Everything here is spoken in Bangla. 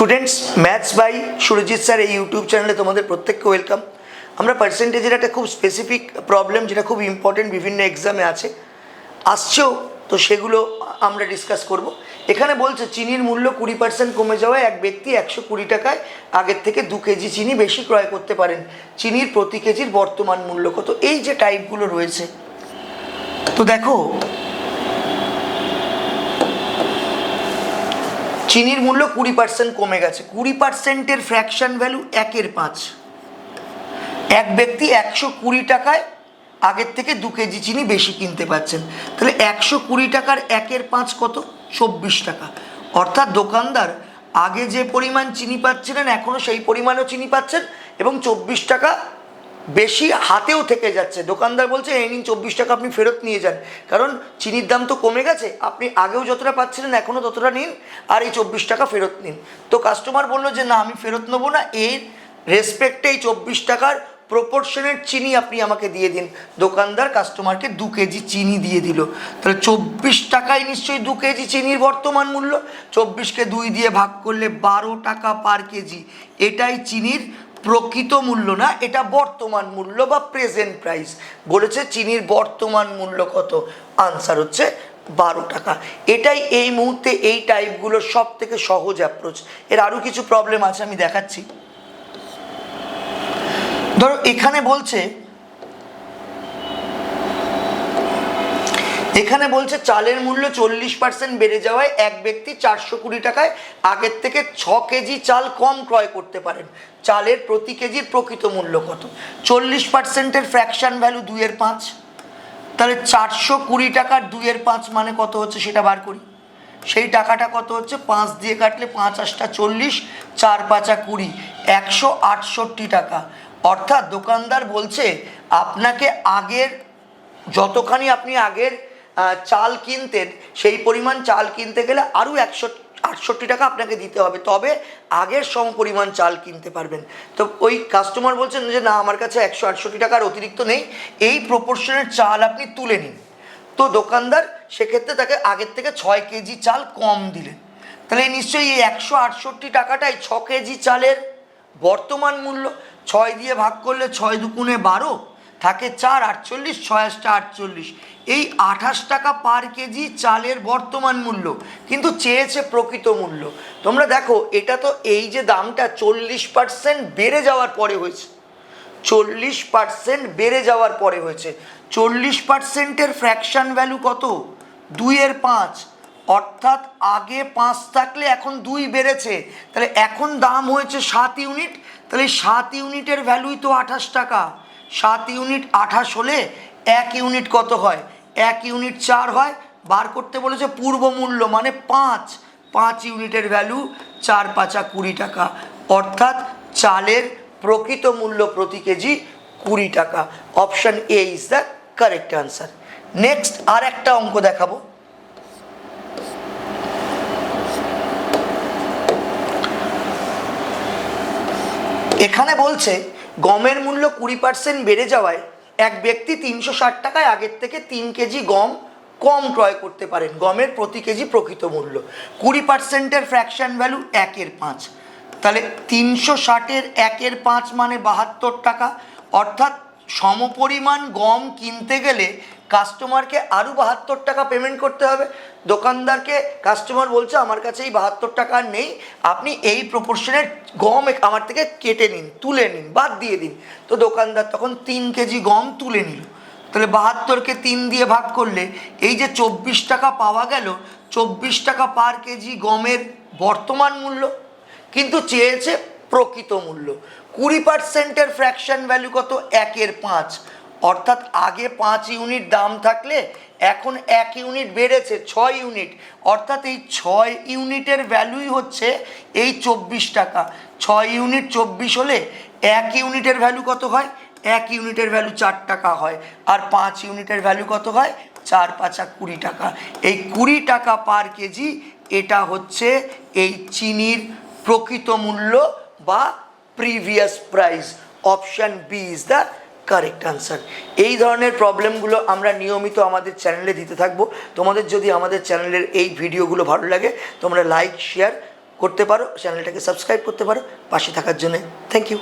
Students maths by Surajit sir এই ইউটিউব চ্যানেলে তোমাদের প্রত্যেককে ওয়েলকাম আমরা পার্সেন্টেজের একটা খুব স্পেসিফিক প্রবলেম যেটা খুব ইম্পর্টেন্ট বিভিন্ন এক্সামে আছে, আসছেও, তো সেগুলো আমরা ডিসকাস করব। এখানে বলছে, চিনির মূল্য কুড়ি পার্সেন্ট কমে যাওয়ায় এক ব্যক্তি একশো কুড়ি টাকায় আগের থেকে দু কেজি চিনি বেশি ক্রয় করতে পারেন। চিনির প্রতি কেজির বর্তমান মূল্য কত? এই যে টাইপগুলো রয়েছে, তো দেখো চিনির মূল্য কুড়ি পার্সেন্ট কমে গেছে। কুড়ি পার্সেন্টের ফ্র্যাকশন ভ্যালু একের পাঁচ। এক ব্যক্তি একশো কুড়ি টাকায় আগের থেকে দু কেজি চিনি বেশি কিনতে পাচ্ছেন। তাহলে একশো কুড়ি টাকার একের পাঁচ কত? চব্বিশ টাকা। অর্থাৎ দোকানদার আগে যে পরিমাণ চিনি পাচ্ছিলেন এখনও সেই পরিমাণও চিনি পাচ্ছেন এবং চব্বিশ টাকা বেশি হাতেও থেকে যাচ্ছে। দোকানদার বলছে, এই নিন, চব্বিশ টাকা আপনি ফেরত নিয়ে যান। কারণ চিনির দাম তো কমে গেছে। আপনি আগেও যতটা পাচ্ছিলেন, এখনও ততটা নিন, আর এই চব্বিশ টাকা ফেরত নিন। তো কাস্টমার বলল যে, না, আমি ফেরত নেব না। এর রেসপেক্টে এই চব্বিশ টাকার প্রপোর্শনের চিনি আপনি আমাকে দিয়ে দিন। দোকানদার কাস্টমারকে দু কেজি চিনি দিয়ে দিল। তাহলে চব্বিশ টাকায় নিশ্চয়ই দু কেজি চিনির বর্তমান মূল্য। চব্বিশকে দুই দিয়ে ভাগ করলে বারো টাকা পার কেজি। এটাই চিনির প্রকৃত মূল্য না, এটা বর্তমান মূল্য বা প্রেজেন্ট প্রাইস বলেছে চিনির বর্তমান মূল্য কত? আনসার হচ্ছে বারো টাকা। এটাই এই মুহূর্তে এই টাইপগুলোর সব থেকে সহজ অ্যাপ্রোচ এর আরও কিছু প্রবলেম আছে, আমি দেখাচ্ছি। ধরো এখানে বলছে এখানে বলছে চালের মূল্য চল্লিশ পার্সেন্ট বেড়ে যাওয়ায় এক ব্যক্তি চারশো কুড়ি টাকায় আগের থেকে ছ কেজি চাল কম ক্রয় করতে পারেন। চালের প্রতি কেজির প্রকৃত মূল্য কত? চল্লিশ পার্সেন্টের ফ্র্যাকশন ভ্যালু দুইয়ের পাঁচ। তাহলে চারশো কুড়ি টাকার দুইয়ের পাঁচ মানে কত হচ্ছে সেটা বার করি। সেই টাকাটা কত হচ্ছে? পাঁচ দিয়ে কাটলে পাঁচ আটটা চল্লিশ, চার পাঁচা কুড়ি, একশো আটষট্টি টাকা। অর্থাৎ দোকানদার বলছে, আপনাকে আগের, যতখানি আপনি আগের চাল কিনতেন, সেই পরিমাণ চাল কিনতে গেলে আরও একশো, আটষট্টি টাকা আপনাকে দিতে হবে। তবে আগের সম পরিমাণ চাল কিনতে পারবেন। তো ওই কাস্টমার বলছেন যে, না, আমার কাছে একশো আটষট্টি টাকার অতিরিক্ত নেই। এই প্রপোর্শনের চাল আপনি তুলে নিন। তো দোকানদার সেক্ষেত্রে তাকে আগের থেকে ছয় কেজি চাল কম দিলেন। তাহলে নিশ্চয়ই এই একশো আটষট্টি টাকাটাই ছ কেজি চালের বর্তমান মূল্য। ছয় দিয়ে ভাগ করলে ছয় দুগুণে বারো। থাকে চার, আটচল্লিশ, ছয় আটটা আটচল্লিশ। এই আঠাশ টাকা পার কেজি চালের বর্তমান মূল্য, কিন্তু চেয়েছে প্রকৃত মূল্য। তোমরা দেখো, এটা তো এই যে দামটা চল্লিশ পার্সেন্ট বেড়ে যাওয়ার পরে হয়েছে। চল্লিশ পার্সেন্ট বেড়ে যাওয়ার পরে হয়েছে। চল্লিশ পার্সেন্টের ফ্র্যাকশন ভ্যালু কত? দুইয়ের পাঁচ। অর্থাৎ আগে পাঁচ থাকলে এখন দুই বেড়েছে। তাহলে এখন দাম হয়েছে সাত ইউনিট, তাহলে সাত ইউনিটের ভ্যালুই তো আঠাশ টাকা। সাত ইউনিট আঠাশ হলে এক ইউনিট কত হয়? এক ইউনিট চার হয়। বার করতে বলেছে পূর্ব মূল্য মানে পাঁচ। পাঁচ ইউনিটের ভ্যালু চার পাঁচা কুড়ি টাকা। অর্থাৎ চালের প্রকৃত মূল্য প্রতি কেজি কুড়ি টাকা। Option A is the correct answer next আর একটা অঙ্ক দেখাবো। এখানে বলছে গমের মূল্য কুড়ি পার্সেন্ট বেড়ে যাওয়ায় এক ব্যক্তি তিনশো ষাট টাকায় আগের থেকে তিন কেজি গম কম ক্রয় করতে পারেন। গমের প্রতি কেজি প্রকৃত মূল্য। কুড়ি পার্সেন্টের ফ্র্যাকশন ভ্যালু একের পাঁচ। তাহলে তিনশো ষাটের একের পাঁচ মানে বাহাত্তর টাকা। অর্থাৎ সমপরিমাণ গম কিনতে গেলে কাস্টমারকে আরও বাহাত্তর টাকা পেমেন্ট করতে হবে। দোকানদারকে কাস্টমার বলছে, আমার কাছে এই বাহাত্তর টাকা নেই, আপনি এই প্রপোর্শনের গম আমার থেকে কেটে নিন, তুলে নিন, বাদ দিয়ে দিন। তো দোকানদার তখন তিন কেজি গম তুলে নিল। তাহলে বাহাত্তরকে তিন দিয়ে ভাগ করলে এই যে চব্বিশ টাকা পাওয়া গেল, চব্বিশ টাকা পার কেজি গমের বর্তমান মূল্য। কিন্তু চেয়েছে প্রকৃত মূল্য। কুড়ি পার্সেন্টের ফ্র্যাকশন ভ্যালু কত? একের পাঁচ। অর্থাৎ আগে পাঁচ ইউনিট দাম থাকলে এখন এক ইউনিট বেড়েছে, ছয় ইউনিট। অর্থাৎ এই ছয় ইউনিটের ভ্যালুই হচ্ছে এই চব্বিশ টাকা। ছয় ইউনিট চব্বিশ হলে এক ইউনিটের ভ্যালু কত হয়? এক ইউনিটের ভ্যালু চার টাকা হয়। আর পাঁচ ইউনিটের ভ্যালু কত হয়? চার, পাঁচা কুড়ি টাকা। এই কুড়ি টাকা পার কেজি, এটা হচ্ছে এই চিনির প্রকৃত মূল্য। বা previous price option B is the correct answer এই ধরনের প্রবলেমগুলো আমরা নিয়মিত আমাদের চ্যানেলে দিতে থাকব। তোমাদের যদি আমাদের চ্যানেলের এই ভিডিওগুলো ভালো লাগে, তোমরা লাইক শেয়ার করতে পারো চ্যানেলটাকে সাবস্ক্রাইব করতে পারো। পাশে থাকার জন্য থ্যাংক ইউ